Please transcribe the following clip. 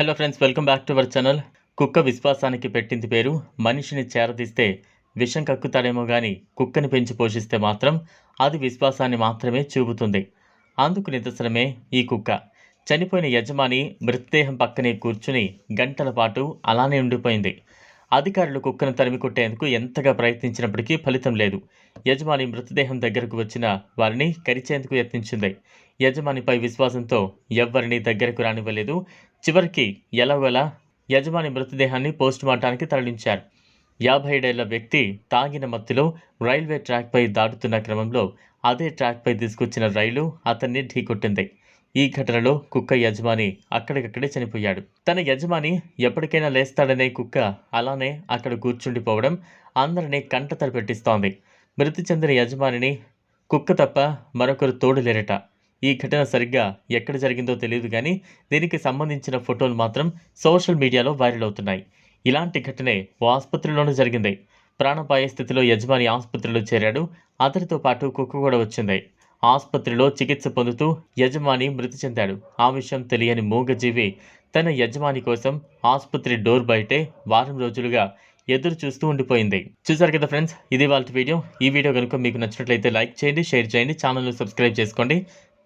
Hello friends welcome back to our channel కుక్క విశ్వాసానికి పెట్టింది పేరు. మనిషిని చేరదీస్తే విషం కక్కుతాడేమో కానీ కుక్కని పెంచి పోషిస్తే మాత్రం అది విశ్వాసాన్ని మాత్రమే చూపుతుంది. అందుకు నిదర్శనమే ఈ కుక్క. చనిపోయిన యజమాని మృతదేహం పక్కనే కూర్చుని గంటల పాటు అలానే ఉండిపోయింది. అధికారులు కుక్కను తరిమి కొట్టేందుకు ఎంతగా ప్రయత్నించినప్పటికీ ఫలితం లేదు. యజమాని మృతదేహం దగ్గరకు వచ్చిన వారిని కరిచేందుకు యత్నించింది. యజమానిపై విశ్వాసంతో ఎవ్వరిని దగ్గరకు రానివ్వలేదు. చివరికి ఎలాగోలా యజమాని మృతదేహాన్ని పోస్టుమార్టానికి తరలించారు. యాభై ఏడేళ్ళ వ్యక్తి తాగిన మత్తులో రైల్వే ట్రాక్పై దాటుతున్న క్రమంలో అదే ట్రాక్పై తీసుకొచ్చిన రైలు అతన్ని ఢీకొట్టింది. ఈ ఘటనలో కుక్క యజమాని అక్కడికక్కడే చనిపోయాడు. తన యజమాని ఎప్పటికైనా లేస్తాడనే కుక్క అలానే అక్కడ కూర్చుండిపోవడం అందరినీ కంటతడి పెట్టిస్తోంది మృతి చెందిన యజమానిని కుక్క తప్ప మరొకరు తోడు లేరట. ఈ ఘటన సరిగ్గా ఎక్కడ జరిగిందో తెలియదు కానీ దీనికి సంబంధించిన ఫోటోలు మాత్రం సోషల్ మీడియాలో వైరల్ అవుతున్నాయి. ఇలాంటి ఘటనే ఓ ఆసుపత్రిలోనూ జరిగింది. ప్రాణపాయ స్థితిలో యజమాని ఆసుపత్రిలో చేరాడు. అతడితో పాటు కుక్క కూడా వచ్చింది. ఆసుపత్రిలో చికిత్స పొందుతూ యజమాని మృతి చెందాడు. ఆ విషయం తెలియని మూగజీవి తన యజమాని కోసం ఆసుపత్రి డోర్ బయటే వారం రోజులుగా ఎదురు చూస్తూ ఉండిపోయింది. చూసారు కదా ఫ్రెండ్స్ ఇది వాళ్ళ వీడియో. ఈ వీడియో కనుక మీకు నచ్చినట్లయితే లైక్ చేయండి షేర్ చేయండి ఛానల్ను సబ్స్క్రైబ్ చేసుకోండి.